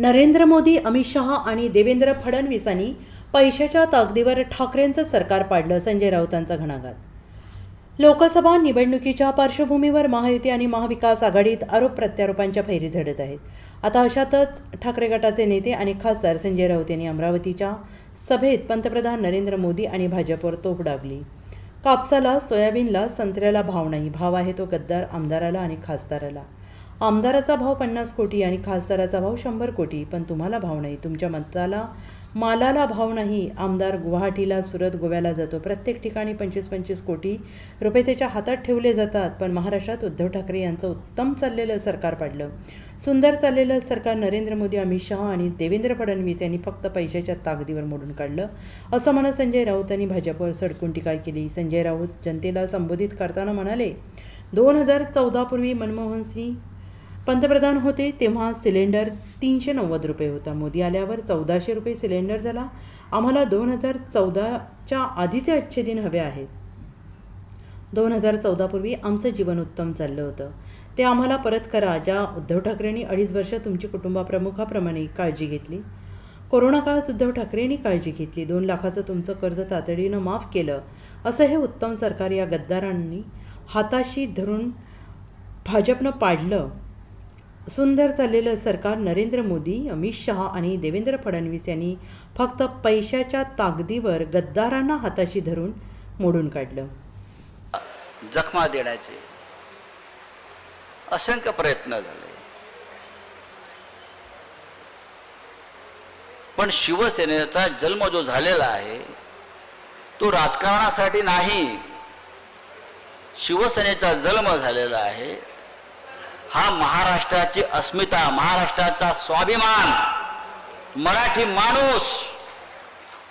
नरेंद्र मोदी अमित शहा आणि देवेंद्र फडणवीसांनी पैशाच्या ताकदीवर ठाकरेंचं सरकार पाडलं संजय राऊतांचा घणाघात. लोकसभा निवडणुकीच्या पार्श्वभूमीवर महायुती आणि महाविकास आघाडीत आरोप प्रत्यारोपांच्या फैरी झडत आहेत. आता अशातच ठाकरे गटाचे नेते आणि खासदार संजय राऊत यांनी अमरावतीच्या सभेत पंतप्रधान नरेंद्र मोदी आणि भाजपवर तोफ डागली. कापसाला सोयाबीनला संत्र्याला भाव नाही. भाव आहे तो गद्दार आमदाराला आणि खासदाराला. आमदाराचा भाव पन्नास कोटी आणि खासदाराचा भाव शंभर कोटी. पण तुम्हाला भाव नाही. तुमच्या मताला मालाला भाव नाही. आमदार गुवाहाटीला सुरत गोव्याला जातो. प्रत्येक ठिकाणी पंचवीस पंचवीस कोटी रुपये त्याच्या हातात ठेवले जातात. पण महाराष्ट्रात उद्धव ठाकरे यांचं उत्तम चाललेलं सरकार पाडलं. सुंदर चाललेलं सरकार नरेंद्र मोदी अमित शहा आणि देवेंद्र फडणवीस यांनी फक्त पैशाच्या ताकदीवर मोडून काढलं. असं म्हणत संजय राऊत यांनी भाजपवर सडकून टीका केली. संजय राऊत जनतेला संबोधित करताना म्हणाले दोन हजार चौदापूर्वी मनमोहन सिंग पंतप्रधान होते तेव्हा सिलेंडर तीनशे नव्वद रुपये होता. मोदी आल्यावर चौदाशे रुपये सिलेंडर झाला. आम्हाला दोन हजार चौदाच्या आधीचे अच्छे दिन हवे आहेत. दोन हजार चौदापूर्वी आमचं जीवन उत्तम चाललं होतं. ते आम्हाला परत करा. ज्या उद्धव ठाकरेंनी अडीच वर्ष तुमची कुटुंबाप्रमुखाप्रमाणे काळजी घेतली. कोरोना काळात उद्धव ठाकरेंनी काळजी घेतली. दोन लाखाचं तुमचं कर्ज तातडीनं माफ केलं. असं हे उत्तम सरकार या गद्दारांनी हाताशी धरून भाजपनं पाडलं. सुंदर चाललेलं सरकार नरेंद्र मोदी अमित शहा आणि देवेंद्र फडणवीस यांनी फक्त पैशाच्या ताकदीवर गद्दारांना हाताशी धरून मोडून काढलं. जखमा देण्याचे असंख्य प्रयत्न झाले. पण शिवसेनेचा जन्म जो झालेला आहे तो राजकारणासाठी नाही. शिवसेनेचा जन्म झालेला आहे. हा महाराष्ट्राची अस्मिता महाराष्ट्राचा स्वाभिमान मराठी माणूस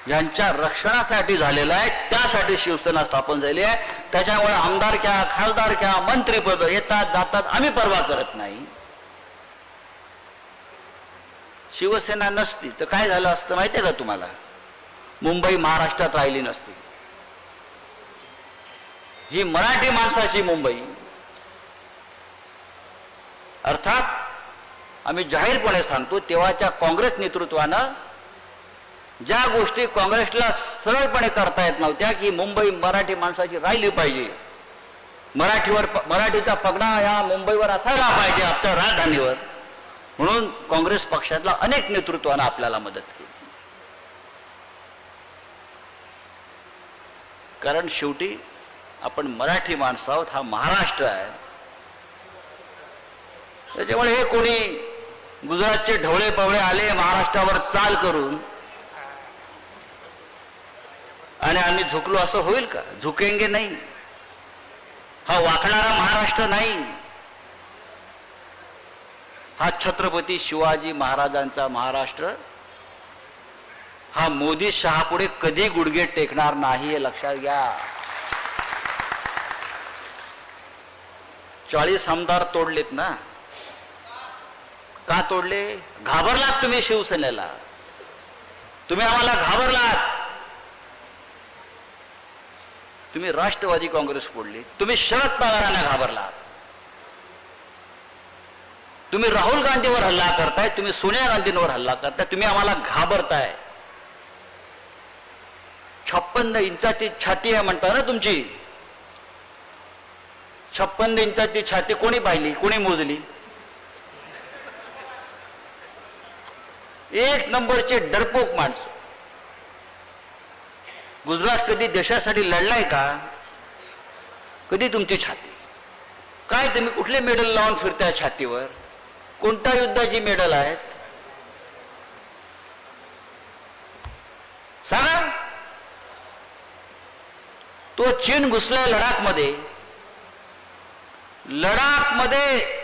यांच्या रक्षणासाठी झालेला आहे. त्यासाठी शिवसेना स्थापन झाली आहे. त्याच्यामुळे आमदारक्या खासदारक्या मंत्रीपद येतात जातात आम्ही परवा करत नाही. शिवसेना नसती तर काय झालं असतं माहितीये का तुम्हाला? मुंबई महाराष्ट्रात राहिली नसती. ही मराठी माणसाची मुंबई अर्थात आम्ही जाहीरपणे सांगतो तेव्हाच्या काँग्रेस नेतृत्वानं ज्या गोष्टी काँग्रेसला सरळपणे करता येत नव्हत्या की मुंबई मराठी माणसाची राहिली पाहिजे. मराठीवर मराठीचा पगडा या मुंबईवर असायला पाहिजे आपल्या राजधानीवर. म्हणून काँग्रेस पक्षातल्या अनेक नेतृत्वानं आपल्याला मदत केली. कारण शेवटी आपण मराठी माणसं आहोत हा महाराष्ट्र आहे. त्याच्यामुळे हे कोणी गुजरातचे ढवळे पवळे आले महाराष्ट्रावर चाल करून आणि आम्ही झुकलो असं होईल का? झुकेंगे नाही. हा वाकणारा महाराष्ट्र नाही. हा छत्रपती शिवाजी महाराजांचा महाराष्ट्र. हा मोदी शहापुढे कधी गुडघे टेकणार नाही हे लक्षात घ्या. चाळीस आमदार तोडलेत ना. का तोडले? घाबरलात तुम्ही शिवसेनेला. तुम्ही आम्हाला घाबरलात. तुम्ही राष्ट्रवादी काँग्रेस फोडली. तुम्ही शरद पवारांना घाबरलात. तुम्ही राहुल गांधीवर हल्ला करताय तुम्ही सोनिया गांधींवर हल्ला करताय तुम्ही आम्हाला घाबरताय. छप्पन्न इंचाची छाती आहे म्हणता ना तुमची. छप्पन्न इंचाची छाती कोणी पाहिली? कोणी मोजली? एक नंबरचे डरपोक माणसं. गुजरात कधी देशासाठी लढलाय का? कधी तुमची छाती? काय तुम्ही कुठले मेडल लावून फिरताय छातीवर? कोणत्या युद्धाची मेडल आहेत? सांगा. तो चीन घुसलाय लडाखमध्ये लडाखमध्ये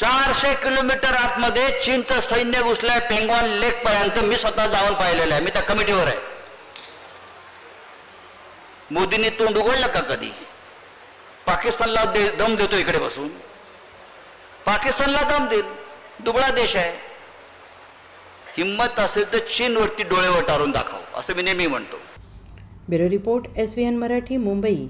चारशे किलोमीटर आतमध्ये चीनचं सैन्य घुसलंय पेंगॉन लेक पर्यंत. मी स्वतः जाऊन पाहिलेलं आहे. मी त्या कमिटीवर आहे. मोदींनी तोंड उघडलं का कधी? पाकिस्तानला दे दम देतो इकडे बसून. पाकिस्तानला दम देईल दुबळा देश आहे. हिंमत असेल तर चीनवरती डोळे वटारून दाखव. असं मी नेहमी म्हणतो. Bureau report S N Marathi Mumbai.